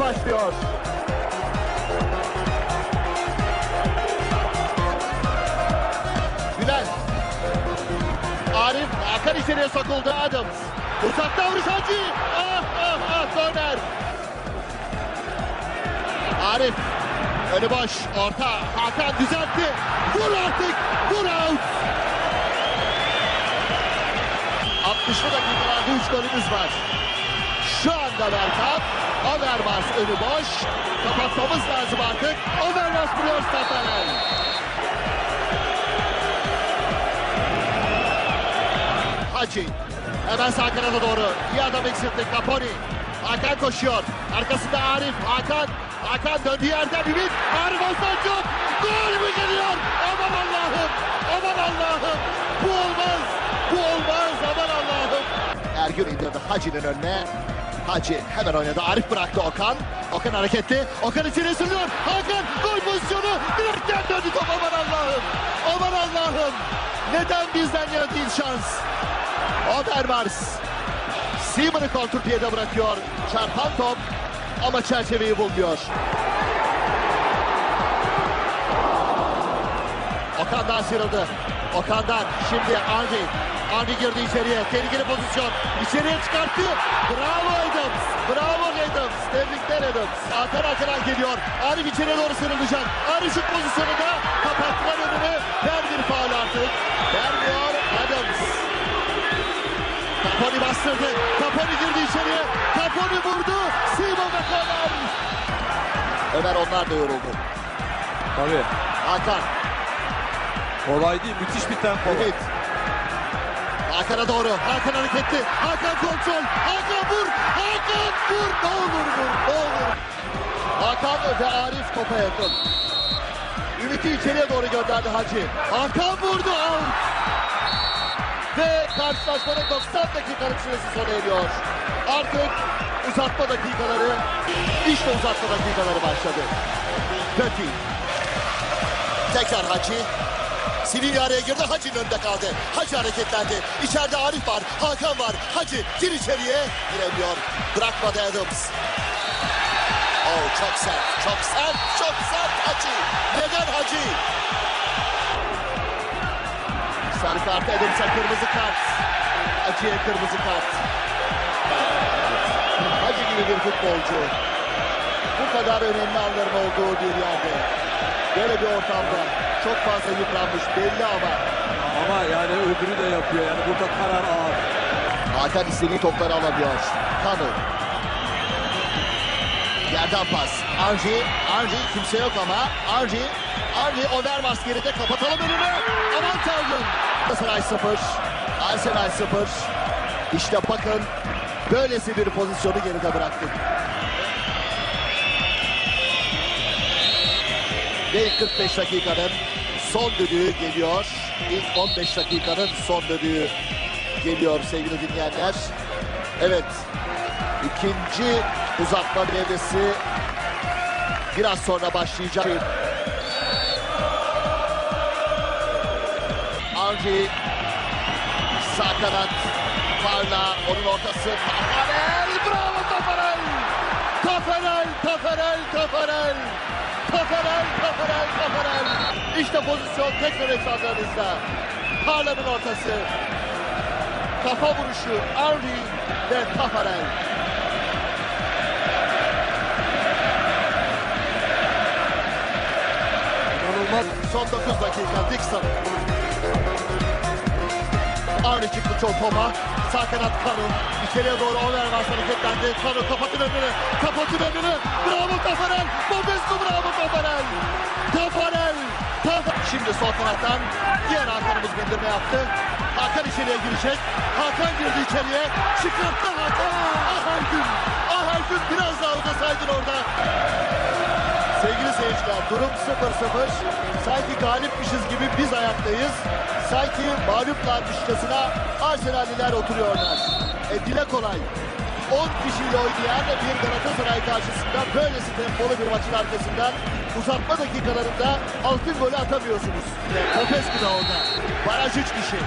başlıyor. Bülent. Arif Hakan içeriye sokuldu Adams. Uzakta vuruş Hacı. Ah ah ah korner. Arif. Önü boş. Orta. Hakan düzeltti. Vur artık. Vur out. 60'lı dakikalarda 3 golümüz var. Şu anda Berkan. Overmars önü boş. Kapatmamız lazım artık. Overmars vuruyor Statanel. Hacı. Hemen sağ kanada doğru. İyi adam eksiltti. Caponi. Hakan koşuyor. Arkasında Arif. Hakan. Hakan döndüğü yerden Ümit. Arif Osancı. Gol mü geliyor? Aman Allah'ım. Aman Allah'ım. Bu olmaz. Bu olmaz. Aman Allah'ım. Ergün indirdi Hacı'nın önüne. Hacı hemen oynadı. Arif bıraktı Okan. Okan hareketli. Okan içeri sürüyor. Hakan gol pozisyonu. Direkten döndü top. Aman Allah'ım. Aman Allah'ım. Neden bizden yana değil şans? Overmars. Seaman'ı kontrpiyede bırakıyor. Çarpan top ama çerçeveyi bulmuyor. Okan'dan sıyrıldı. Okan'dan şimdi Ardi. Ardi girdi içeriye. Tehlikeli pozisyon. İçeriye çıkarttı. Bravo Adams. Bravo Adams. Tebrikler Adams. Hakan arkadan geliyor. Arif içeriye doğru sıyrılacak. Arif şut pozisyonunda kapattılar önünü. Ver bir faul artık. Vermiyor Adams. Caponi bastırdı. Caponi girdi içeriye. Caponi vurdu. Simon ve. Ömer onlar da yoruldu. Tabii. Hakan. Kolay değil. Müthiş bir tempo. Evet. Hakan'a doğru. Hakan hareketli. Hakan kontrol. Hakan vur. Hakan vur. Ne olur vur. Ne olur. Hakan ve Arif topa yakın. Ümit'i içeriye doğru gönderdi Hacı. Hakan vurdu. Out. Ve karşılaşmanın 90 dakikalık süresi sona eriyor. Artık uzatma dakikaları, işte uzatma dakikaları başladı. Peki. Tekrar Hacı. Silivri araya girdi. Hacı'nın önünde kaldı. Hacı hareketlendi. İçeride Arif var. Hakan var. Hacı gir içeriye. Giremiyor. Bırakmadı Adams. Oh çok sert. Çok sert. Çok sert Hacı. Neden Hacı? Sarı kart Adams'a kırmızı kart. Hacı'ya kırmızı kart. Hacı gibi bir futbolcu. Bu kadar önemli anların olduğu bir yerde. Böyle bir ortamda çok fazla yıpranmış belli ama Ama yani öbürü de yapıyor. Yani burada karar ağır. Hakan istediği topları alamıyor. Kanu. Yerden pas. Arji. Arji kimse yok ama. Arji. Arji Overmars geride kapatalım önünü. Aman tanrım. Galatasaray 0. Arsenal 0. İşte bakın böylesi bir pozisyonu geride bıraktık. Ve ilk 45 dakikanın son düdüğü geliyor. İlk 15 dakikanın son düdüğü geliyor sevgili dinleyenler. Evet. ikinci uzatma devresi biraz sonra başlayacak. Arji sağ kanat Parla onun ortası Tafarel bravo Tafarel Tafarel Tafarel Tafarel Tafarel Tafarel Tafarel İşte pozisyon tekrar ekranlarınızda Parla'nın ortası kafa vuruşu Ardi ve Tafarel. İnanılmaz. Son 9 dakika Dixon. Ardi çıktı çok topa. Sağ kanat Kanu. İçeriye doğru Overmars hareketlendi. Kanu kapatın önünü. Kapatın önünü. Bravo Tafarel. Bobescu bravo Tafarel. Tafarel. Tafarel. Şimdi sol kanattan diğer Hakan'ımız bindirme yaptı. Hakan içeriye girecek. Hakan girdi içeriye. Çıkarttı Hakan. Ah durum 0-0. Sanki galipmişiz gibi biz ayaktayız. Sanki mağluplarmışçasına Arsenalliler oturuyorlar. E dile kolay. 10 kişiyle oynayan bir Galatasaray karşısında böylesi tempolu bir maçın arkasından uzatma dakikalarında altın golü atamıyorsunuz. Popescu da orada. Baraj 3 kişi.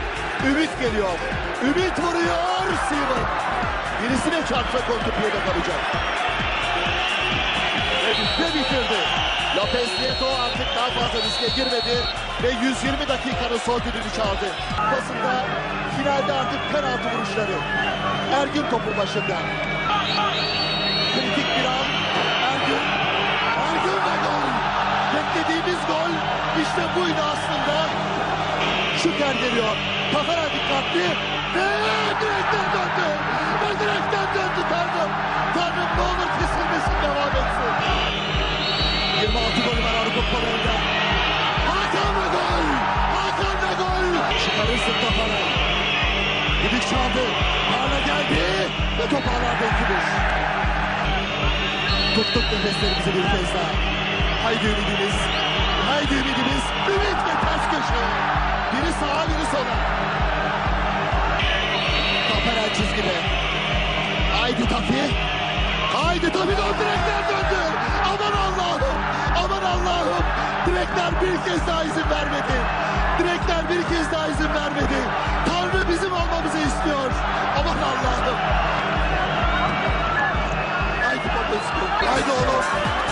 Ümit geliyor. Ümit vuruyor. Simon. Birisine çarpsa kontrpiyede kalacak. ve bitirdi. Lopez Nieto artık daha fazla riske girmedi ve 120 dakikanın son düdüğünü çaldı. Basında finalde artık penaltı vuruşları. Ergün topun başında. Kritik bir an. Ergün. Ergün ve gol. Beklediğimiz gol işte buydu aslında. Şüker geliyor. Pazara dikkatli. Ve direkten döndü. Ve direkten döndü Tanrım. Tanrım ne olur kesilmesin devam etsin. Tuttuk nefeslerimizi bir kez daha. Haydi ümidimiz. Haydi ümidimiz. Ümit ve ters köşe. Biri sağa biri sola. Taferel çizgide. Haydi Tafi. Haydi Tafi dön direkler döndü. Aman Allah'ım. Aman Allah'ım. Direkler bir kez daha izin vermedi. Direkler bir kez daha izin vermedi. はい、ど。